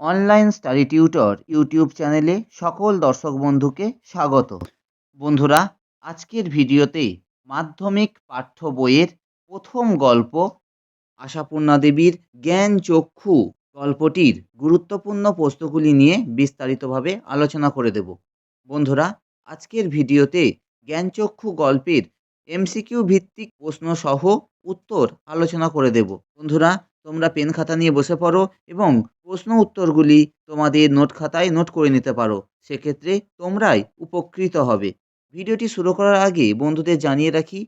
Online study tutor YouTube চ্যানেলে সকল দর্শক বন্ধুকে স্বাগত। বন্ধুরা, আজকের ভিডিওতে মাধ্যমিক পাঠ্য বইয়ের প্রথম গল্প আশাপূর্ণা দেবীর জ্ঞান চক্ষু গল্পটির গুরুত্বপূর্ণ প্রশ্নগুলি নিয়ে বিস্তারিতভাবে আলোচনা করে দেব। বন্ধুরা, আজকের ভিডিওতে জ্ঞানচক্ষু গল্পের এমসিকিউ ভিত্তিক প্রশ্ন সহ উত্তর আলোচনা করে দেব। বন্ধুরা তোমরা পেন খাতা নিয়ে বসে পড়ো এবং প্রশ্ন উত্তরগুলি তোমাদের নোট খাতায় নোট করে নিতে পারো। সেক্ষেত্রে তোমরাই উপকৃত হবে। ভিডিওটি শুরু করার আগে বন্ধুদের জানিয়ে রাখি,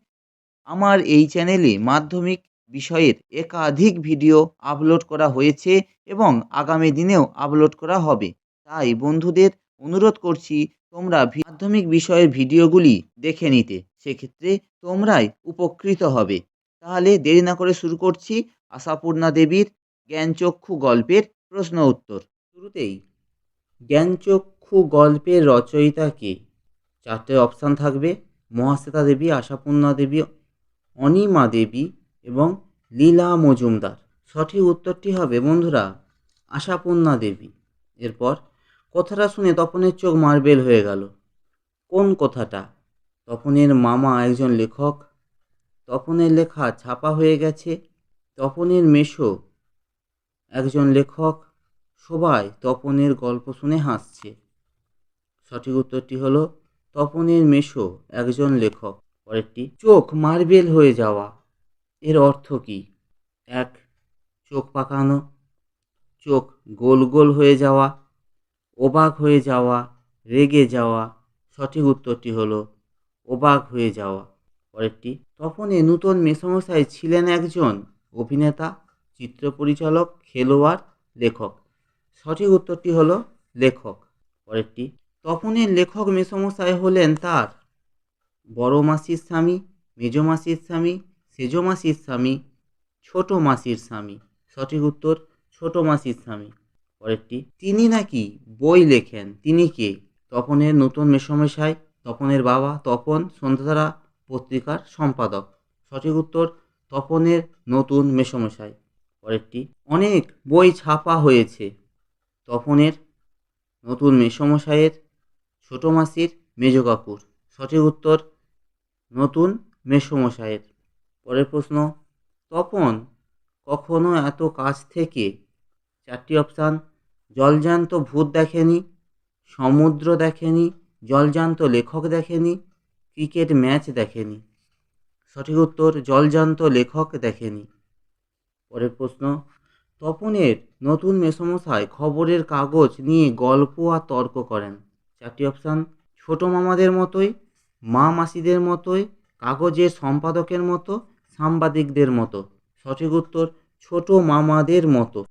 আমার এই চ্যানেলে মাধ্যমিক বিষয়ের একাধিক ভিডিও আপলোড করা হয়েছে এবং আগামী দিনেও আপলোড করা হবে। তাই বন্ধুদের অনুরোধ করছি, তোমরা মাধ্যমিক বিষয়ের ভিডিওগুলি দেখে নিতে। সেক্ষেত্রে তোমরাই উপকৃত হবে। তাহলে দেরি না করে শুরু করছি। আশাপূর্ণা দেবীর জ্ঞানচক্ষু গল্পের প্রশ্ন উত্তর। শুরুতেই, জ্ঞানচক্ষু গল্পের রচয়িতা কে? চারটে অপশান থাকবে। মহাশ্বেতা দেবী, আশাপূর্ণা দেবী, অনিমা দেবী এবং লীলা মজুমদার। সঠিক উত্তরটি হবে, বন্ধুরা, আশাপূর্ণা দেবী। এরপর, কথাটা শুনে তপনের চোখ মার্বেল হয়ে গেল। কোন কথাটা? তপনের মামা একজন লেখক। তপনের লেখা ছাপা হয়ে গেছে। তপনের মেশো। একজন লেখক সবাই তপনের গল্প শুনে হাসছে। সঠিক উত্তরটি হলো তপনের মেশো, একজন লেখক। পরেরটি, চোখ মার্বেল হয়ে যাওয়া। এর অর্থ কী? এক, চোখ পাকানো। চোখ গোল গোল হয়ে যাওয়া। অবাক হয়ে যাওয়া, রেগে যাওয়া। সঠিক উত্তরটি হলো অবাক হয়ে যাওয়া। পরেরটি, তপনে নূতন মেসমশাই ছিলেন একজন। অভিনেতা, চিত্র পরিচালক, খেলোয়াড়, লেখক। সঠিক উত্তরটি হল লেখক। পরেরটি, তপনের লেখক মেসমশাই হলেন তার বড় মাসির স্বামী, মেজ মাসির স্বামী, সেজ মাসির স্বামী, ছোট মাসির স্বামী। সঠিক উত্তর, ছোট মাসির স্বামী। পরেরটি, তিনি নাকি বই লেখেন? তিনি কে? তপনের নতুন মেসমশাই, তপনের বাবা তপন, সন্ধ্যাধারা পত্রিকার সম্পাদক। সঠিক উত্তর তপনের নতুন মেসমশাই। পরেরটি, অনেক বই ছাপা হয়েছে। তপনের নতুন মেসমশাইয়ের ছোট মাসির মেজ কাকুর। সঠিক উত্তর, নতুন মেসমশাইয়ের। পরের প্রশ্ন, তপন কখনো এত কাছ থেকে? চারটি অপশান, জলজান্ত ভূত দেখেনি, সমুদ্র দেখেনি, জলজান্ত লেখক দেখেনি, ক্রিকেট ম্যাচ দেখেনি। সঠিক উত্তর জলজান্ত লেখক দেখেনি। পরের প্রশ্ন, তপনের নতুন মেসমশাই খবরের কাগজ নিয়ে গল্প আর তর্ক করেন। চারটি অপশান, ছোট মামাদের মতোই, মা মাসিদের মতোই, কাগজের সম্পাদকের মতো, সাংবাদিকদের মতো। সঠিক উত্তর, ছোট মামাদের মতো।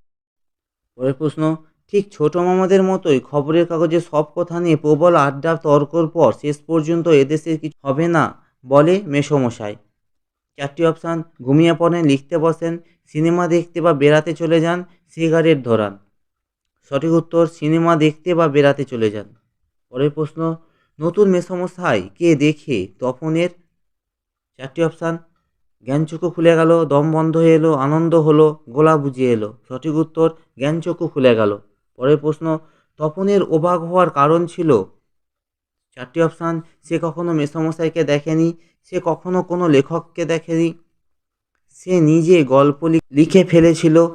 পরের প্রশ্ন, ঠিক ছোট মামাদের মতোই খবরের কাগজে সব কথা নিয়ে প্রবল আড্ডা তর্কর পর শেষ পর্যন্ত এদেশে কিছু হবে না বলে মেসমশাই। চারটি অপশান ঘুমিয়ে পড়েন লিখতে বসেন, সিনেমা দেখতে বা বেড়াতে চলে যান, সিগারেট ধরান। সঠিক উত্তর, সিনেমা দেখতে বা বেড়াতে চলে যান। পরের প্রশ্ন, নতুন মেসমশাই কে দেখে? তপনের চারটি অপশান, জ্ঞানচক্ষু খুলে গেল, দম বন্ধ হয়ে এলো, আনন্দ হলো, গোলা বুঝিয়ে এলো। সঠিক উত্তর, জ্ঞানচক্ষু খুলে গেল। পরের প্রশ্ন, তপনের অবাক হওয়ার কারণ ছিল? চারটি অপশান, সে কখনো মেসমশাইকে দেখেনি? সে কখনো কোনো লেখককে দেখেনি। সে নিজে গল্প লিখে ফেলেছিল।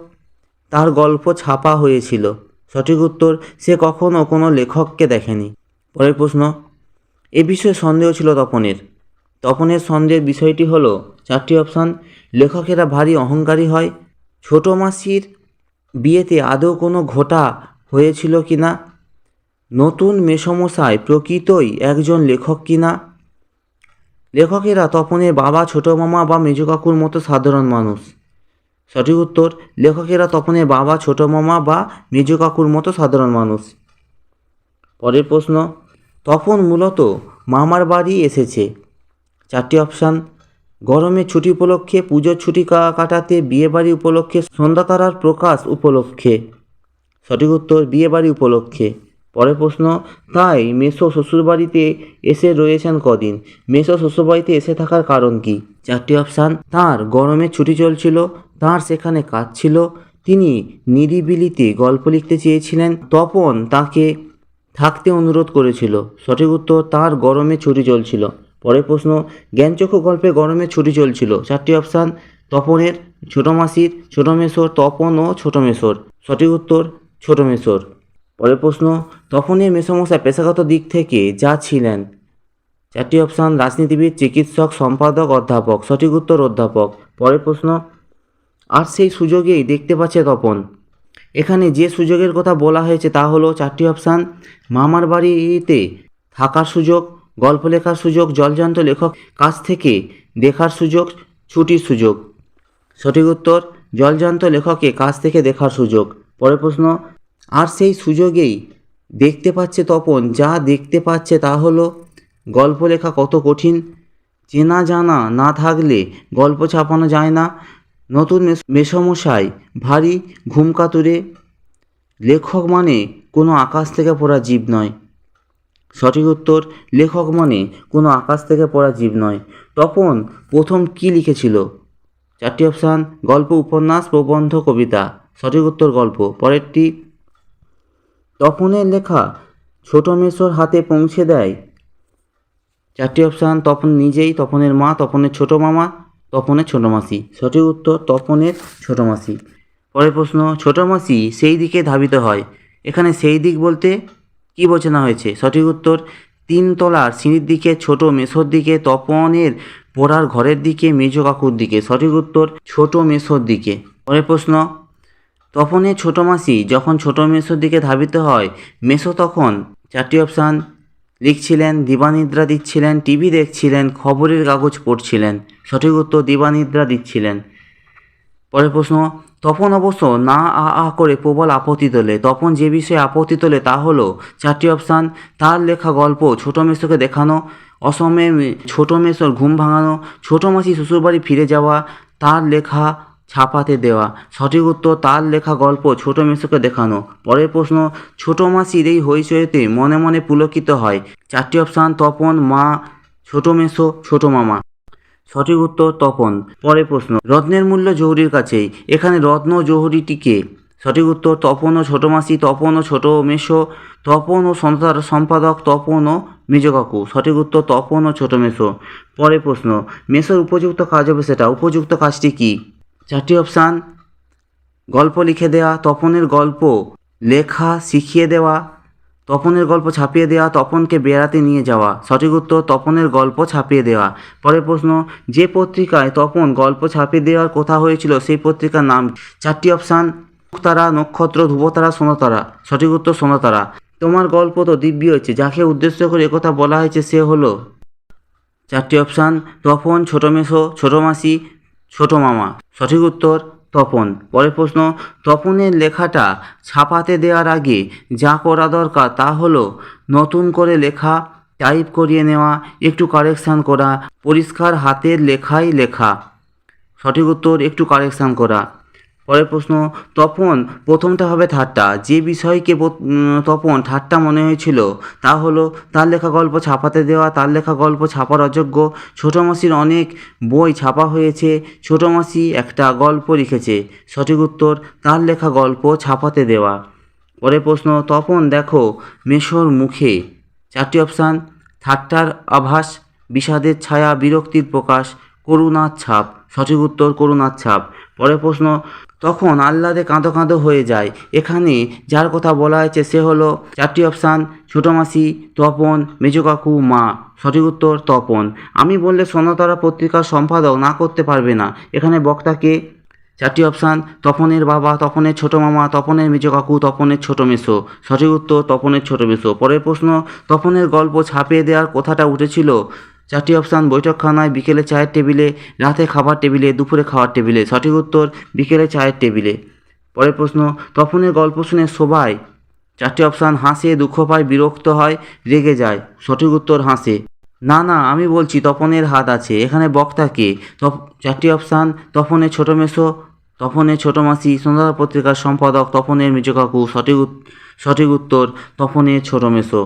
তার গল্প ছাপা হয়েছিল। সঠিক উত্তর সে কখনো কোনো লেখককে দেখেনি। পরের প্রশ্ন, এ বিষয়ে সন্দেহ ছিল তপনের। তপনের সন্দেহের বিষয়টি হলো, চারটি অপশান, লেখকেরা ভারী অহংকারী হয়। ছোট মাসির বিয়েতে আদৌ কোনো ঘোটা হয়েছিল কি না নতুন মেসমশাই প্রকৃতই একজন লেখক কি না লেখকেরা তপনের বাবা, ছোট মামা বা মেজ কাকুর মতো সাধারণ মানুষ। সঠিক উত্তর, লেখকেরা তপনের বাবা, ছোট মামা বা মেজ কাকুর মতো সাধারণ মানুষ। পরের প্রশ্ন, তপন মূলত মামার বাড়ি এসেছে। চারটি অপশান গরমের ছুটি উপলক্ষে, পুজোর ছুটি কাটাতে, বিয়েবাড়ি উপলক্ষে সন্ধ্যাতারার প্রকাশ উপলক্ষে। সঠিক উত্তর, বিয়েবাড়ি উপলক্ষে। পরের প্রশ্ন, তাই মেসো শ্বশুরবাড়িতে এসে রয়েছেন কদিন? মেসো শ্বশুরবাড়িতে এসে থাকার কারণ কি? চারটি অপশান। তার গরমে ছুটি চলছিল, তার সেখানে কাজ ছিল, তিনি নিরিবিলিতে গল্প লিখতে চেয়েছিলেন, তপন তাকে থাকতে অনুরোধ করেছিল। সঠিক উত্তর, তার গরমে ছুটি চলছিল। পরের প্রশ্ন, জ্ঞানচক্ষু গল্পে গরমে ছুটি চলছিল। চারটি অপশান, তপনের ছোটো মাসির ছোটো মেসোর, তপন ও ছোট মেসোর। সঠিক উত্তর, ছোটো মেসোর। পরের প্রশ্ন তপনের মেসোমশাই পেশাগত দিক থেকে যা ছিলেন। চারটি অপশান, রাজনীতিবিদ, চিকিৎসক, সম্পাদক, অধ্যাপক। সঠিক উত্তর, অধ্যাপক। পরের প্রশ্ন, আর সেই সুযোগেই দেখতে পাচ্ছে তপন। এখানে যে সুযোগের কথা বলা হয়েছে তা হলো চারটি অপশান, মামার বাড়িতে থাকার সুযোগ, গল্প লেখার সুযোগ, জলজান্ত লেখক কাছ থেকে দেখার সুযোগ, ছুটির সুযোগ। সঠিক উত্তর, জলজান্ত লেখকে কাছ থেকে দেখার সুযোগ। পরের প্রশ্ন আর সেই সুযোগেই দেখতে পাচ্ছে তপন, যা দেখতে পাচ্ছে তা হলো গল্প লেখা কত কঠিন। চেনা জানা না থাকলে গল্প ছাপানো যায় না। নতুন মেস- মেসমশাই ভারী ঘুমকাতুরে। লেখক মানে কোনো আকাশ থেকে পড়া জীব নয়। সঠিক উত্তর, লেখক মানে কোনো আকাশ থেকে পড়া জীব নয়। তপন প্রথম কি লিখেছিল? চারটি অপশান, গল্প, উপন্যাস, প্রবন্ধ, কবিতা। সঠিক উত্তর গল্প, পরেরটি তপনের লেখা ছোট মেসোর হাতে পৌঁছে দেয়। চারটি অপশান, তপন নিজেই, তপনের মা, তপনের ছোট মামা, তপনের ছোট মাসি। সঠিক উত্তর, তপনের ছোট মাসি। পরের প্রশ্ন, ছোট মাসি সেই দিকে ধাবিত হয়। এখানে সেই দিক বলতে কি বোঝানো হয়েছে? সঠিক উত্তর তিন তিনতলার সিঁড়ির দিকে, ছোট মেসোর দিকে, তপনের পড়ার ঘরের দিকে, মেজ কাকুর দিকে। সঠিক উত্তর, ছোট মেসোর দিকে। পরের প্রশ্ন তপনের ছোট মাসি যখন ছোট মেসোর দিকে ধাবিত হয়, মেসো তখন চারটি অপশান লিখছিলেন, দিবানিদ্রা দিচ্ছিলেন, টিভি দেখছিলেন, খবরের কাগজ পড়ছিলেন, সঠিক উত্তর দিবানিদ্রা দিচ্ছিলেন। পরের প্রশ্ন, তপন অবশ্য না আ আ করে প্রবল আপত্তি তোলে। তপন যে বিষয়ে আপত্তি তোলে তা হলো চারটি অপশান, তার লেখা গল্প, ছোট মেসোকে দেখানো অসমে ছোট মেসোর ঘুম ভাঙানো, ছোট মাসি শ্বশুরবাড়ি ফিরে যাওয়া, তার লেখা ছাপাতে দেওয়া। সঠিক উত্তর তার লেখা গল্প ছোট মেসোকে দেখানো। পরের প্রশ্ন, ছোট মাসির এই হইচইতে মনে মনে পুলকিত হয়। চারটি অপশান, তপন, মা, ছোট মেসো ছোট মামা। সঠিক উত্তর, তপন। পরের প্রশ্ন, রত্নের মূল্য জহুরির কাছেই। এখানে রত্ন জহুরিটিকে সঠিক উত্তর, তপন ও ছোট মাসি, তপন ও ছোট মেসো তপন ও সন্তার সম্পাদক তপন ও মেজ কাকু সঠিক উত্তর, তপন ও ছোট মেসো পরের প্রশ্ন মেসোর উপযুক্ত কাজ হবে সেটা। উপযুক্ত কাজটি কি? চারটি অপশান। গল্প লিখে দেওয়া তপনের গল্প লেখা, শিখিয়ে দেওয়া, তপনের গল্প ছাপিয়ে দেওয়া তপনকে বেড়াতে নিয়ে যাওয়া। সঠিক উত্তর, তপনের গল্প ছাপিয়ে দেওয়া। পরের প্রশ্ন, যে পত্রিকায় তপন গল্প ছাপিয়ে দেওয়ার কথা হয়েছিল, সেই পত্রিকার নাম চারটি অপশান তারা নক্ষত্র, ধ্রুবতারা, সোনতারা। সঠিক উত্তর, সোনতারা। তোমার গল্প তো দিব্য হয়েছে, যাকে উদ্দেশ্য করে একথা বলা হয়েছে সে হলো? চারটি অপশান, তপন, ছোট মেসো, ছোট মাসি ছোট মামা। সঠিক উত্তর, তপন। পরের প্রশ্ন, তপনের লেখাটা ছাপাতে দেওয়ার আগে যা করা দরকার তা হলো নতুন করে লেখা, টাইপ করিয়ে নেওয়া, একটু কারেকশান করা, পরিষ্কার হাতের লেখাই লেখা। সঠিক উত্তর, একটু কারেকশান করা। পরের প্রশ্ন, তপন প্রথমটা হবে ঠাট্টা। যে বিষয়কে তপন ঠাট্টা মনে হয়েছিল, তা হলো তার লেখা গল্প ছাপাতে দেওয়া, তার লেখা গল্প ছাপার অযোগ্য। ছোটো মাসির অনেক বই ছাপা হয়েছে, ছোটো মাসি একটা গল্প লিখেছে। সঠিক উত্তর, তার লেখা গল্প ছাপাতে দেওয়া। পরের প্রশ্ন, তপন দেখো মেশোর মুখে। চারটি অপশান, ঠাট্টার আভাস, বিষাদের ছায়া, বিরক্তির প্রকাশ, করুণার ছাপ। সঠিক উত্তর, করুণার ছাপ। পরের প্রশ্ন, তখন আহ্লাদে কাঁদো কাঁদো হয়ে যায়, এখানে যার কথা বলা হয়েছে সে হলো চারটি অপশান, ছোটো মাসি, তপন, মেজো কাকু, মা। সঠিক উত্তর, তপন। আমি বললে সোনাতারা পত্রিকার সম্পাদক না করতে পারবে না। এখানে বক্তাকে চারটি অপশান, তপনের বাবা, তপনের ছোট মামা, তপনের মেজো কাকু, তপনের ছোট মেসো। সঠিক উত্তর, তপনের ছোট মেসো। পরের প্রশ্ন, তপনের গল্প ছাপিয়ে দেওয়ার কথাটা উঠেছিল চারটি অপশান, বৈঠকখানায়, বিকেলে চায়ের টেবিলে, রাতে খাবার টেবিলে, দুপুরে খাওয়ার টেবিলে। সঠিক উত্তর, বিকেলে চায়ের টেবিলে। পরের প্রশ্ন, তপনের গল্প শুনে সবাই চারটি অপশান, হাসে, দুঃখ পায়, বিরক্ত হয়, রেগে যায়। সঠিক উত্তর, হাসে। না না, আমি বলছি তপনের হাত আছে। এখানে বক্তাকে তপ, চারটি অপশান, তপনের ছোট মেসো, তপনের ছোট মাসি সন্ধ্যা পত্রিকার সম্পাদক তপনের মেজ কাকু সঠিক সঠিক উত্তর, তপনের ছোট মেসো।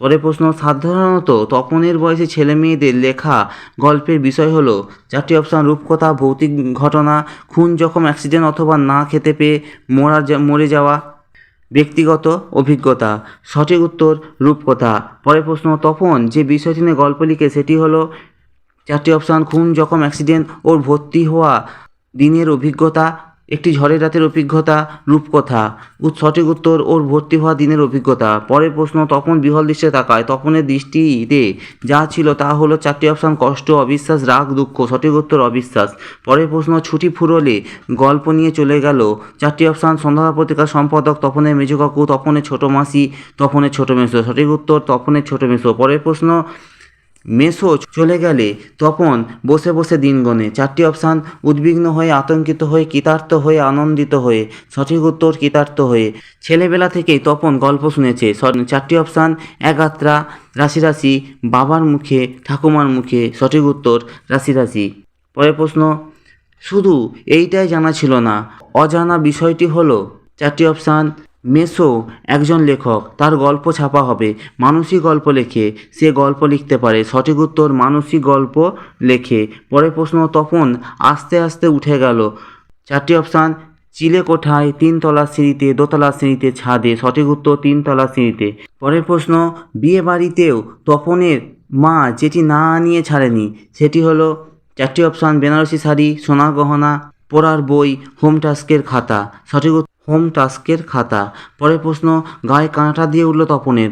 পরের প্রশ্ন, সাধারণত তপনের বয়সী ছেলে মেয়েদের লেখা গল্পের বিষয় হলো, চারটি অপশান, রূপকথা, ভৌতিক ঘটনা, খুন জখম, অ্যাক্সিডেন্ট অথবা না খেতে পেয়ে মরা মরে যাওয়া। ব্যক্তিগত অভিজ্ঞতা, সঠিক উত্তর, রূপকথা। পরে প্রশ্ন, তপন যে বিষয়টি নিয়ে গল্প লিখে সেটি হলো, চারটি অপশান, খুন, জখম, অ্যাক্সিডেন্ট ওর ভর্তি হওয়া দিনের অভিজ্ঞতা একটি ঝড়ের রাতের অভিজ্ঞতা, রূপকথা। সঠিক উত্তর ওর ভর্তি হওয়া দিনের অভিজ্ঞতা। পরের প্রশ্ন তপন বিহল দৃশ্যে তাকায়। তপনের দৃষ্টিতে যা ছিল তা হলো চারটি অপশান, কষ্ট, অবিশ্বাস, রাগ, দুঃখ। সঠিক উত্তর, অবিশ্বাস। পরের প্রশ্ন, ছুটি ফুরলে গল্প নিয়ে চলে গেল। চারটি অপশান, সন্ধ্যা পত্রিকার সম্পাদক তপনের মেজো কাকু তপনের ছোট মাসি তপনের ছোট মেসো। সঠিক উত্তর তপনের ছোট মেসো। পরের প্রশ্ন মেসো চলে গেলে তপন বসে বসে দিন গণে চারটি অপশান উদ্বিগ্ন হয়ে, আতঙ্কিত হয়ে, কৃতার্থ হয়ে, আনন্দিত হয়ে, সঠিক উত্তর কৃতার্থ হয়ে। ছেলেবেলা থেকেই তপন গল্প শুনেছে। চারটি অপশান, একাত্রা রাশি রাশি বাবার মুখে, ঠাকুমার মুখে, সঠিক উত্তর রাশি রাশি পরের প্রশ্ন, শুধু এইটাই জানা ছিল না, অজানা বিষয়টি হলো? চারটি অপশান মেসো একজন লেখক, তার গল্প ছাপা হবে। মানসিক গল্প লেখে, সে গল্প লিখতে পারে। সঠিক উত্তর মানসিক গল্প লেখে। পরের প্রশ্ন, তপন আস্তে আস্তে উঠে গেল। চারটি অপশান, চিলে কোঠায় তিনতলা সিঁড়িতে, দোতলা সিঁড়িতে, ছাদে। সঠিক উত্তর, তিনতলা সিঁড়িতে। পরের প্রশ্ন, বিয়ে বাড়িতেও তপনের মা যেটি না নিয়ে ছাড়েনি, সেটি হলো চারটি অপশান, বেনারসি শাড়ি, সোনা গহনা পড়ার বই, হোম টাস্কের খাতা। সঠিক হোম টাস্কের খাতা। পরের প্রশ্ন, গায়ে কাঁটা দিয়ে উঠল তপনের।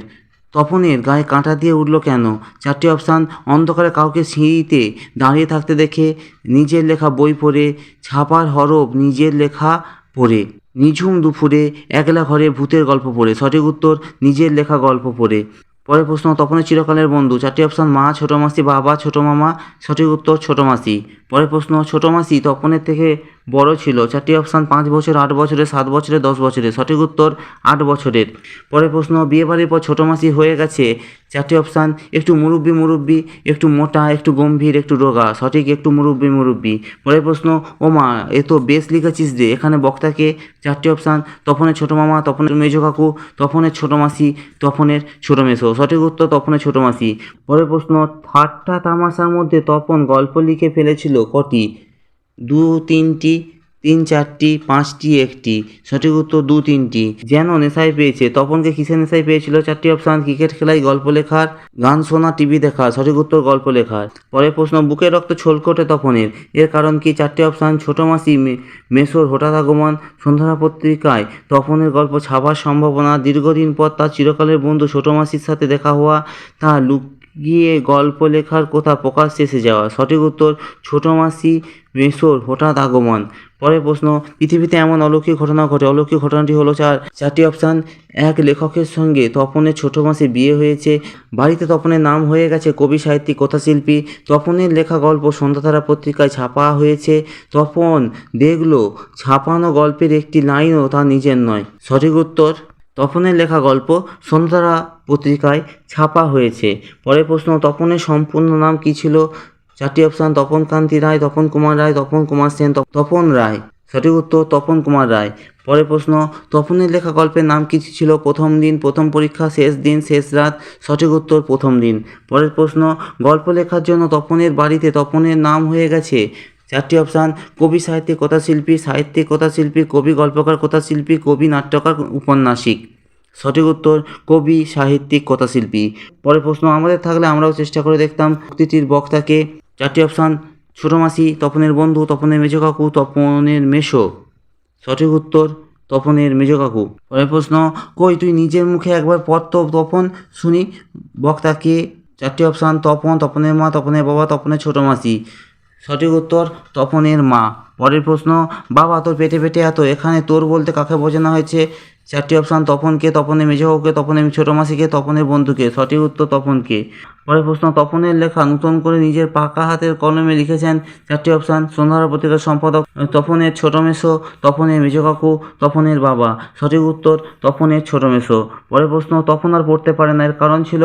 তপনের গায়ে কাঁটা দিয়ে উঠল কেন? চারটি অপশান, অন্ধকারে কাউকে সিঁড়িতে দাঁড়িয়ে থাকতে দেখে, নিজের লেখা বই পড়ে, ছাপার হরফ নিজের লেখা পড়ে। নিঝুম দুপুরে একলা ঘরে ভূতের গল্প পড়ে। সঠিক উত্তর, নিজের লেখা গল্প পড়ে। পরের প্রশ্ন, তপনের চিরকালের বন্ধু। চারটি অপশান, মা, ছোটো মাসি, বাবা, ছোটো মামা, সঠিক উত্তর, ছোটো মাসি। পরের প্রশ্ন, ছোটো মাসি, তপনের থেকে বড় ছিল। চারটি অপশান, পাঁচ বছর, আট বছরে, সাত বছরে, দশ বছরের সঠিক উত্তর, আট বছরের। পরের প্রশ্ন বিয়েবাড়ির পর ছোটো মাসি হয়ে গেছে। চারটি অপশান, একটু মুরব্বি মুরব্বি, একটু মোটা, একটু গম্ভীর, একটু রোগা। সঠিক, একটু মুরব্বি মুরব্বি। পরের প্রশ্ন, ও মা, এ তো বেশ লিখেছিস রে। এখানে বক্তাকে চারটি অপশান, তপনের ছোটো মামা, তপনের মেজো কাকু, তপনের ছোটো মাসি, তপনের ছোটো মেসো। সঠিক উত্তর, তপনের ছোটো মাসি। পরের প্রশ্ন, ঠাট্টা তামাশার মধ্যে তপন গল্প লিখে ফেলেছিল কটি? দু তিনটি, তিন চারটি, পাঁচটি, একটি। সঠিক উত্তর দু তিনটি। যেন নেশায় পেয়েছে। তপনকে কিসে নেশায় পেয়েছিল? চারটি অপশান। ক্রিকেট খেলায় গল্প লেখার, গান শোনা, টিভি দেখা সঠিক উত্তর গল্প লেখার। পরের প্রশ্ন, বুকের রক্ত ছলকটে তপনের। এর কারণ কি? চারটি অপশান। ছোটো মাসি মেসোর হঠাৎ আগমন, সন্ধ্যা পত্রিকায় তপনের গল্প ছাপার সম্ভাবনা, দীর্ঘদিন পর তার চিরকালের বন্ধু ছোটো মাসির সাথে দেখা হওয়া তা লুকিয়ে গল্প লেখার কথা প্রকাশ্যে এসে যাওয়া। সঠিক উত্তর, ছোটো মাসি মেসোর হঠাৎ আগমন। পরের প্রশ্ন, পৃথিবীতে এমন অলৌকিক ঘটনা ঘটে। অলৌকিক ঘটনাটি হলো চার, চারটি অপশান। এক, লেখকের সঙ্গে তপনের ছোটো মাসে বিয়ে হয়েছে। বাড়িতে তপনের নাম হয়ে গেছে কবি, সাহিত্যিক, কথাশিল্পী। তপনের লেখা গল্প সন্ধ্যাধারা পত্রিকায় ছাপা হয়েছে। তপন দেখল, ছাপানো গল্পের একটি লাইনও তার নিজের নয়। সঠিক উত্তর তপনের লেখা গল্প সন্ধ্যারা পত্রিকায় ছাপা হয়েছে। পরের প্রশ্ন তপনের সম্পূর্ণ নাম কী ছিল? চারটি অপশান, তপন কান্তি রায়, তপন কুমার রায়, তপন কুমার সেন, তপ- তপন রায়। সঠিক উত্তর, তপন কুমার রায়। পরের প্রশ্ন তপনের লেখা গল্পের নাম কি ছিল? প্রথম দিন, প্রথম পরীক্ষা, শেষ দিন, শেষ রাত। সঠিক উত্তর, প্রথম দিন। পরের প্রশ্ন, গল্প লেখার জন্য তপনের বাড়িতে তপনের নাম হয়ে গেছে? চারটি অপশান, কবি, সাহিত্যিক, কথাশিল্পী সাহিত্যিক, কথাশিল্পী, কবি, গল্পকার, কথাশিল্পী, কবি, নাট্যকার, উপন্যাসিক। সঠিক উত্তর, কবি, সাহিত্যিক, কথাশিল্পী। পরের প্রশ্ন আমাদের থাকলে আমরাও চেষ্টা করে দেখতাম প্রকৃতির বক্তাকে। চারটি অপশান, ছোটো মাসি, তপনের বন্ধু, তপনের মেজো কাকু, তপনের মেশো সঠিক উত্তর, তপনের মেজো কাকু। পরের প্রশ্ন, কই তুই নিজের মুখে একবার তো তপন? শুনি, বক্তাকে। চারটি অপশান, তপন, তপনের মা, তপনের বাবা, তপনের ছোটো মাসি। সঠিক উত্তর তপনের মা। পরের প্রশ্ন, বাবা তোর পেটে পেটে এত, এখানে তোর বলতে কাকে বোঝানো হয়েছে? চারটি অপশান, তপনকে, তপনের মেজো কাকুকে তপনের ছোটো মাসিকে, তপনের বন্ধুকে। সঠিক উত্তর তপনকে। পরের প্রশ্ন, তপনের লেখা নতুন করে নিজের পাকা হাতের কলমে লিখেছেন। চারটি অপশান সন্ধ্যারা পত্রিকার সম্পাদক, তপনের ছোটো মেসো, তপনের মেজো কাকু, তপনের বাবা। সঠিক উত্তর, তপনের ছোটো মেসো। পরের প্রশ্ন, তপন আর পড়তে পারে না, এর কারণ ছিল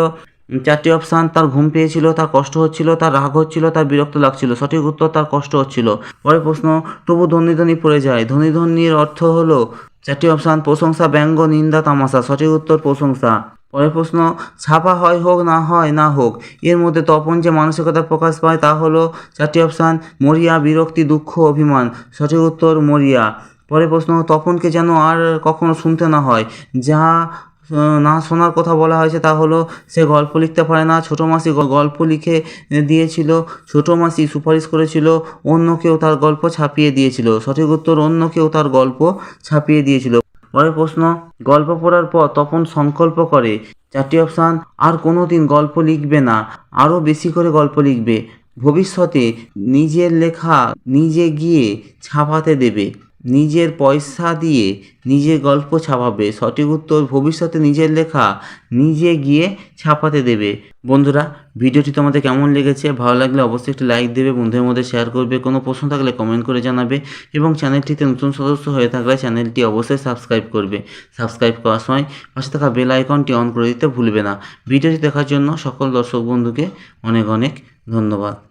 চারটি অপশান, তার ঘুম পেয়েছিল, তার কষ্ট হচ্ছিল, তার রাগ হচ্ছিল, তার বিরক্ত লাগছিল। সঠিক উত্তর, তার কষ্ট হচ্ছিল। পরের প্রশ্ন, তবু ধ্বনি ধ্বনি পড়ে যায়। ধ্বনি ধ্বনির অর্থ হলো চারটি অপশান, প্রশংসা, ব্যঙ্গ, নিন্দা, তামাশা। সঠিক উত্তর, প্রশংসা। পরের প্রশ্ন, ছাপা হয় হোক, না হয়, না হোক, এর মধ্যে তপন যে মানসিকতা প্রকাশ পায় তা হলো চারটি অপশান, মরিয়া, বিরক্তি, দুঃখ, অভিমান। সঠিক উত্তর, মরিয়া। পরের প্রশ্ন, তপনকে যেন আর কখনো শুনতে না হয়, যা না শোনার কথা বলা হয়েছে, তা হলো সে গল্প লিখতে পারে না। ছোটো মাসি গল্প লিখে দিয়েছিল, ছোটো মাসি সুপারিশ করেছিল, অন্য কেউ তার গল্প ছাপিয়ে দিয়েছিল। সঠিক উত্তর, অন্য কেউ তার গল্প ছাপিয়ে দিয়েছিল। পরের প্রশ্ন, গল্প পড়ার পর তপন সংকল্প করে, চারটি অপশান, আর কোনো দিন গল্প লিখবে না, আরও বেশি করে গল্প লিখবে। ভবিষ্যতে নিজের লেখা নিজে গিয়ে ছাপাতে দেবে। নিজের পয়সা দিয়ে নিজের গল্প ছাপাবে। সঠিক উত্তর ভবিষ্যতে নিজের লেখা নিজে গিয়ে ছাপাতে দেবে। বন্ধুরা, ভিডিওটি তোমাদের কেমন লেগেছে? ভালো লাগলে অবশ্যই একটি লাইক দেবে, বন্ধুদের মধ্যে শেয়ার করবে। কোনো প্রশ্ন থাকলে কমেন্ট করে জানাবে এবং চ্যানেলটিতে নতুন সদস্য হয়ে থাকলে চ্যানেলটি অবশ্যই সাবস্ক্রাইব করবে। সাবস্ক্রাইব করার সময় পাশে থাকা বেল আইকনটি অন করে দিতে ভুলবে না। ভিডিওটি দেখার জন্য সকল দর্শক বন্ধুকে অনেক অনেক ধন্যবাদ।